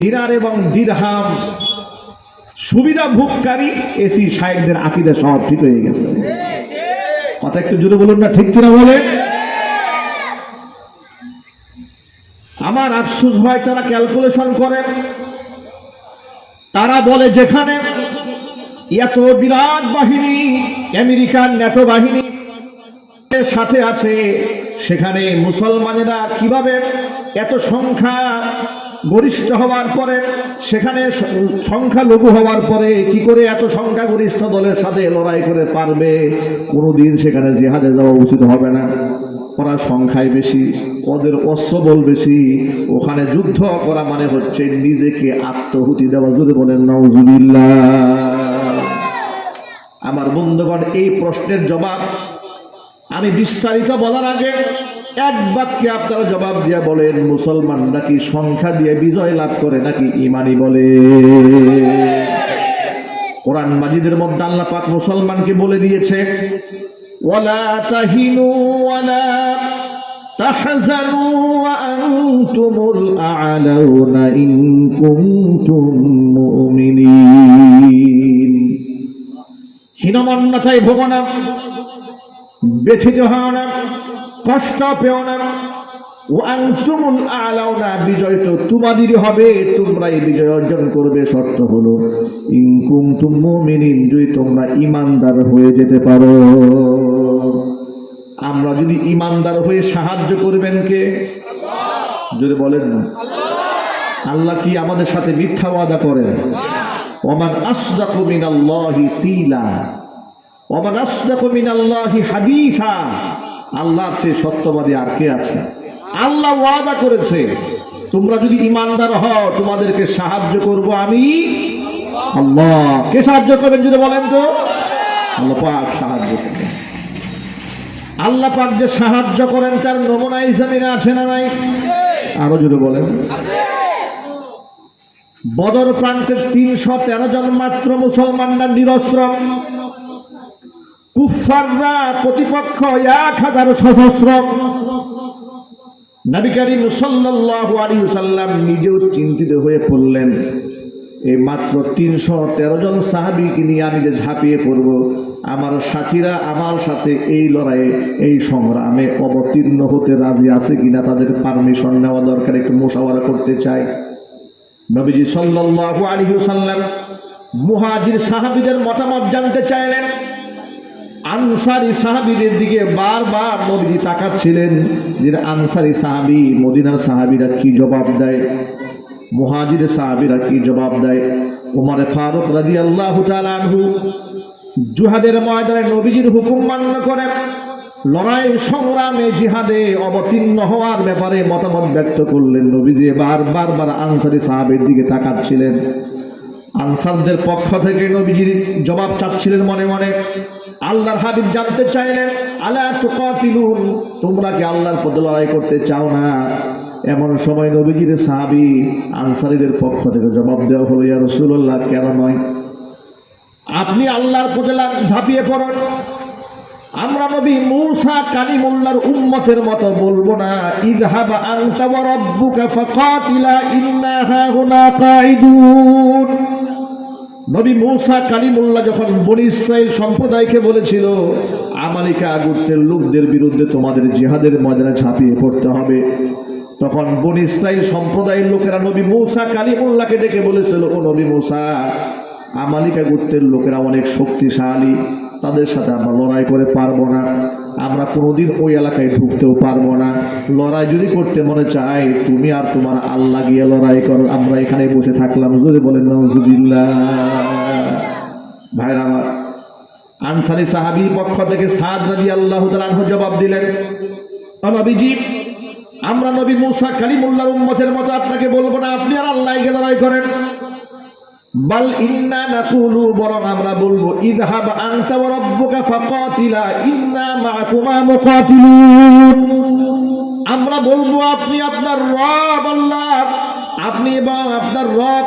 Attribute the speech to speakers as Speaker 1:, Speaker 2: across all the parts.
Speaker 1: দিনার এবং দিরহাম সুবিধা ভোগকারী এসি সাহেবদের আকিদা সব ঠিক হয়ে গেছে। কথা একটু জোরে বলুন না, ঠিক কিনা বলে? আমার আফসোস হয় তারা ক্যালকুলেশন করে। তারা বলে যেখানে এত বিরাট বাহিনী আমেরিকান ন্যাটো বাহিনী সাথে আছে, সেখানে মুসলমানেরা কীভাবে এত সংখ্যা গরিষ্ঠ হওয়ার পরে, সেখানে সংখ্যা লঘু হওয়ার পরে কি করে এত সংখ্যা গরিষ্ঠ দলের সাথে লড়াই করে পারবে? কোনোদিন সেখানে জেহাদে যাওয়া উচিত হবে না। ওরা সংখ্যায় বেশি, ওদের অস্ত্রবল বেশি। ওখানে যুদ্ধ করা মানে হচ্ছে নিজেকে আত্মহুতি দেওয়া। যদি বলেন নজুবিল্লাহ আমার বন্ধুগণ, এই প্রশ্নের জবাব আমি বিস্তারিত বলার আগে এক বাক্যে আপনারা জবাব দিয়ে বলেন, মুসলমান নাকি সংখ্যা দিয়ে বিজয় লাভ করে নাকি ইমানি বলে? কোরআন মাজিদের মধ্যে আল্লাহ পাক মুসলমানকে বলে দিয়েছে, ওয়ালা তাহিনু ওয়ালা ব্যথিত হও না। কষ্ট পেও না। বিজয় তো হবে, তোমরাই বিজয় অর্জন করবে, শর্ত হলো যদি তোমরা ইমানদার হয়ে যেতে পারো। আমরা যদি ইমানদার হয়ে সাহায্য করবেন কে? যদি বলেন না। আল্লাহ কি আমাদের সাথে মিথ্যা ওয়াদা করেন? ওমান আসদাকু মিনাল্লাহি কিলা ওমান আল্লাহর চেয়ে সত্যবাদী আর কে আছে? আল্লাহ ওয়াদা করেছে, তোমরা যদি ইমানদার হও, তোমাদেরকে সাহায্য করব আমি। আল্লাহ, কে সাহায্য করবেন যদি বলেন তো? আল্লাহ পাক সাহায্য করবেন। আল্লাহ পাক যে সাহায্য করেন, তার নমুনা হিসাবে আছে না নাই? আরও জোরে বলেন। বদর প্রান্তের তিনশো তেরো জন মাত্র মুসলমানরা নিরস্ত্র। কুফাররা প্রতিপক্ষ এক হাজার সশস্ত্র। নবী করিম সাল্লাল্লাহু নিজেও চিন্তিত হয়ে পড়লেন। এই মাত্র তিনশো তেরো জন সাহাবিকে নিয়ে আমি যে ঝাঁপিয়ে পড়ব, আমার সাথীরা আমার সাথে এই লড়াইয়ে, এই সংগ্রামে অবতীর্ণ হতে রাজি আছে কিনা তাদের পারমিশন নেওয়া দরকার, একটু মোশাওয়ারা করতে চাই। নবীজি সাল্লাল্লাহু আলাইহি মুহাজির সাহাবীদের মতামত জানতে চাইলেন। আনসারি সাহাবীদের দিকে বারবার নবীজি তাকাচ্ছিলেন যে আনসারি সাহাবী মদিনার সাহাবীরা কি জবাব দেয়? মুহাজির সাহাবীরা কি জবাব দেয়? উমরে ফারুক রাদিয়াল্লাহু আল্লাহ জুহাদের ময়দানে নবীজির হুকুম মান্য করেন লড়াই, সংগ্রামে জিহাদে অবতীর্ণ হওয়ার ব্যাপারে মতামত ব্যক্ত করলেন নবীজি। বারবার বার আনসারি সাহাবের দিকে তাকাচ্ছিলেন। আনসারদের পক্ষ থেকে নবীজির জবাব চাচ্ছিলেন মনে মনে। আল্লাহর হাবিব জানতে চাইলেন, আলা তুকাতিলুন, তোমরা কি আল্লাহর পথে লড়াই করতে চাও না? এমন সময় নবীজির সাহাবী আনসারীদের পক্ষ থেকে জবাব দেওয়া হলো, ইয়া রাসূলুল্লাহ, কেন নয়? আপনি আল্লাহর পথে ঝাঁপিয়ে পড়ুন। আমরা নবী মূসা কালিমুল্লাহর উম্মতের মতো বলব না, ইযহাব আনতা ওয়া রাব্বুকা ইন্না হাহুনা কাঈদুন। নবী মূসা কালিমুল্লাহ যখন বনি সম্প্রদায়কে বলেছিল, আমালিকা গোত্রের লোকদের বিরুদ্ধে তোমাদের জিহাদের ময়দানে ঝাঁপিয়ে পড়তে হবে। তখন বনি সম্প্রদায়ের লোকেরা নবী মূসা কালিমুল্লাহকে ডেকে বলেছিল, ও নবী মূসা, আমালিকা গোত্রের লোকেরা অনেক শক্তিশালী, তাদের সাথে আমরা লড়াই করে পারব না। আমরা কোনোদিন ওই এলাকায় ঢুকতেও পারব না। লড়াই যদি করতে মনে চাই তুমি আর তোমার আল্লাহ গিয়ে লড়াই করো। আমরা এখানে বসে থাকলাম। যদি বলেন নজুবিল্লাহ ভাইরা আমার আনসারি সাহাবি পক্ষ থেকে সাদ রাজি আল্লাহ জবাব দিলেন "ও নবীজি, আমরা নবী মুসা কালিমুল্লাহর উম্মতের মতো আপনাকে বলব না। আপনি আর আল্লাহ লড়াই করেন। বাল ইন্না নাকুলু, বরং আমরা বলব, ইযহাব আনতা ওয়া রাব্বুকা ফাকাতিলা, ইন্না মাআকুমা মুকাতিলুন। আমরা বলব, আপনি আপনার রব আল্লাহ, আপনি এবং আপনার রব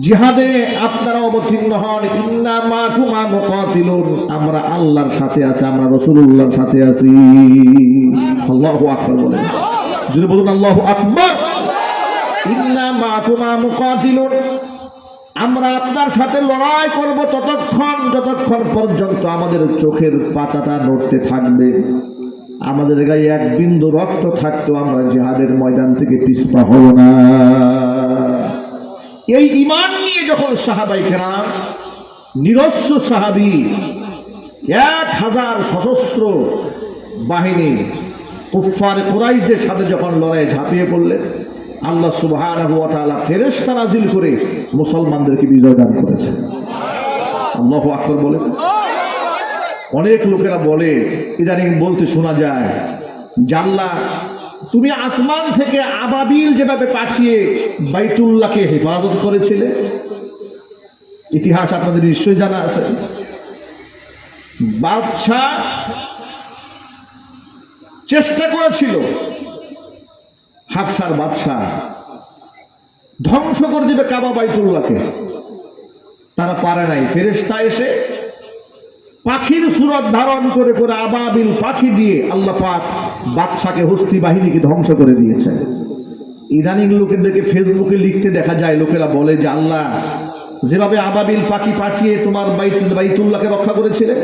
Speaker 1: জিহাদে আপনারা অবতীর্ণ হন, ইন্না মাআকুমা মুকাতিলুন। আমরা আল্লাহর সাথে আছি, আমরা রাসূলুল্লাহর সাথে আছি। আল্লাহু আকবার বলেন। যদি বলুন, আল্লাহু আকবার। ইন্না মাকুমা মুকাতিলুন। আমরা আপনার সাথে লড়াই করব ততক্ষণ, যতক্ষণ পর্যন্ত আমাদের চোখের পাতাটা নড়তে থাকবে। আমাদের গায়ে এক বিন্দু রক্ত থাকতো আমরা জিহাদের ময়দান থেকে পিছপা হব না। এই ইমান নিয়ে যখন সাহাবাই কেরাম নিরস্ব সাহাবি, এক হাজার সশস্ত্র বাহিনী কুফার কুরাইশদের সাথে যখন লড়াই ঝাঁপিয়ে পড়লেন আল্লাহ তাআলা ফেরেশতা নাজিল করে মুসলমানদেরকে বিজয় দান করেছে। আল্লাহু আকবার বলে। অনেক লোকেরা বলে, ইদানিং বলতে শোনা যায় জাল্লা তুমি আসমান থেকে আবাবিল যেভাবে পাঠিয়ে বাইতুল্লাহকে হেফাজত করেছিলে? ইতিহাস আপনাদের নিশ্চয়ই জানা আছে। বাদশাহ চেষ্টা করেছিল হাফসার বাদশাহ ধ্বংস করে দেবে কাবা বাইতুল্লাহকে। তারা পারে নাই। ফেরেশতা এসে পাখির সুরত ধারণ করে করে আবাবিল পাখি দিয়ে আল্লাহ পাক বাদশাকে হস্তি বাহিনীকে ধ্বংস করে দিয়েছে ইদানিং লোকেদেরকে ফেসবুকে লিখতে দেখা যায়, লোকেরা বলে যে আল্লাহ, যেভাবে আবাবিল পাখি পাঠিয়ে তোমার বাইত- বাইতুল্লাহকে রক্ষা করেছিলে,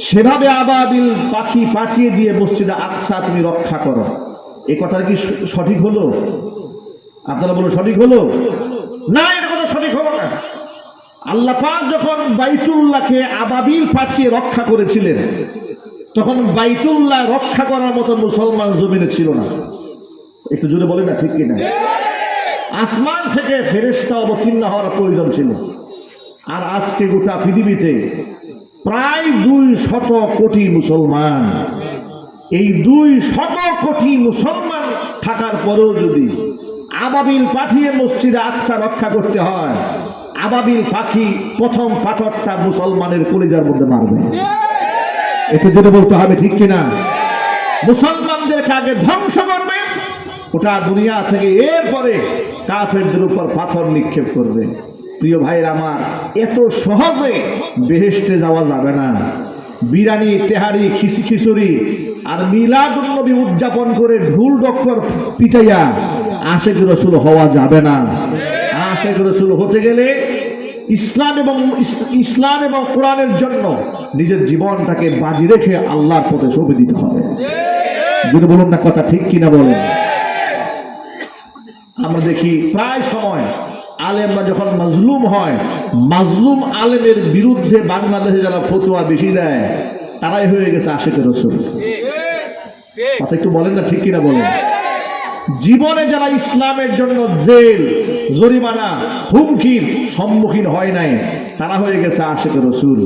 Speaker 1: সেভাবে আবাবিল পাখি পাঠিয়ে দিয়ে মসজিদে আকসা তুমি রক্ষা করো। এ কথাটা কি সঠিক হলো? আপনারা বলো সঠিক হলো? না, এটা কথা সঠিক হলো না। আল্লাহ পাক যখন বাইতুল্লাহকে আবাবিল পাঠিয়ে রক্ষা করেছিলেন, তখন বাইতুল্লাহ রক্ষা করার মতো মুসলমান জমিনে ছিল না। একটু জোরে বলে না, ঠিক কিনা? আসমান থেকে ফেরেস্তা অবতীর্ণ হওয়ার প্রয়োজন ছিল। আর আজকে গোটা পৃথিবীতে প্রায় দুই শত কোটি মুসলমান এই দুই শত কোটি মুসলমান থাকার পরেও যদি আবাবিল পাঠিয়ে মসজিদে আকসা রক্ষা করতে হয়, আবাবিল পাখি প্রথম পাথরটা মুসলমানের কলিজার মধ্যে মারবে। এতে যেটা বলতে হবে ঠিক কিনা? মুসলমানদেরকে আগে ধ্বংস করবে ওটা দুনিয়া থেকে এরপরে কাফেরদের উপর পাথর নিক্ষেপ করবে। প্রিয় ভাইয়ের আমার, এত সহজে বেহেশতে যাওয়া যাবে না। বিরানি, তেহারি খিসি খিচুড়ি আর মিলাদুন্নবী উদযাপন করে ঢুল ডক্কর পিটাইয়া আশেক রসুল হওয়া যাবে না। আশেক রসুল হতে গেলে ইসলাম এবং ইসলাম এবং কোরআনের জন্য নিজের জীবনটাকে বাজি রেখে আল্লাহর পথে সঁপে দিতে হবে। যদি বলুন না কথা ঠিক কিনা বলেন। আমরা দেখি প্রায় সময় আলেমরা যখন মাজলুম হয়, মাজলুম আলেমের বিরুদ্ধে বাংলাদেশে যারা ফতুয়া বেশি দেয়, তারাই হয়ে গেছে আশেকের রসুল। কথা একটু বলেন না ঠিক কিনা বলেন। জীবনে যারা ইসলামের জন্য জেল জরিমানা হুমকির সম্মুখীন হয় নাই তারা হয়ে গেছে আশেখ রসুল।